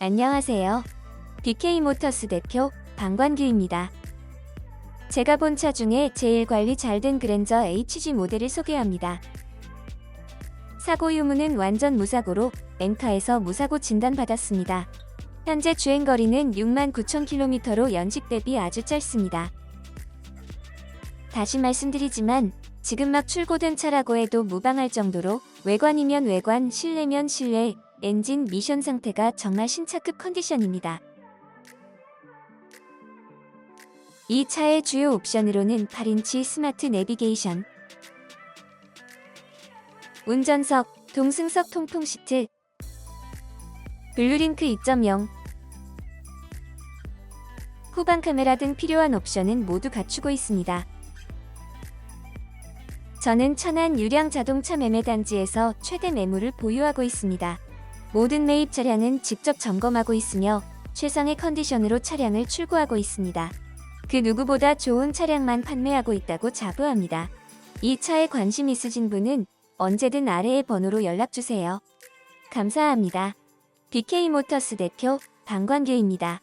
안녕하세요. BK모터스 대표 방관규입니다. 제가 본 차 중에 제일 관리 잘 된 그랜저 HG 모델을 소개합니다. 사고 유무는 완전 무사고로 앵카에서 무사고 진단받았습니다. 현재 주행거리는 6만 9천 킬로미터로 연식 대비 아주 짧습니다. 다시 말씀드리지만 지금 막 출고된 차라고 해도 무방할 정도로 외관이면 외관, 실내면 실내, 엔진 미션 상태가 정말 신차급 컨디션입니다. 이 차의 주요 옵션으로는 8인치 스마트 내비게이션, 운전석, 동승석 통풍 시트, 블루링크 2.0, 후방 카메라 등 필요한 옵션은 모두 갖추고 있습니다. 저는 천안 유량 자동차 매매 단지에서 최대 매물을 보유하고 있습니다. 모든 매입 차량은 직접 점검하고 있으며 최상의 컨디션으로 차량을 출고하고 있습니다. 그 누구보다 좋은 차량만 판매하고 있다고 자부합니다. 이 차에 관심 있으신 분은 언제든 아래의 번호로 연락주세요. 감사합니다. BK모터스 대표 방관규입니다.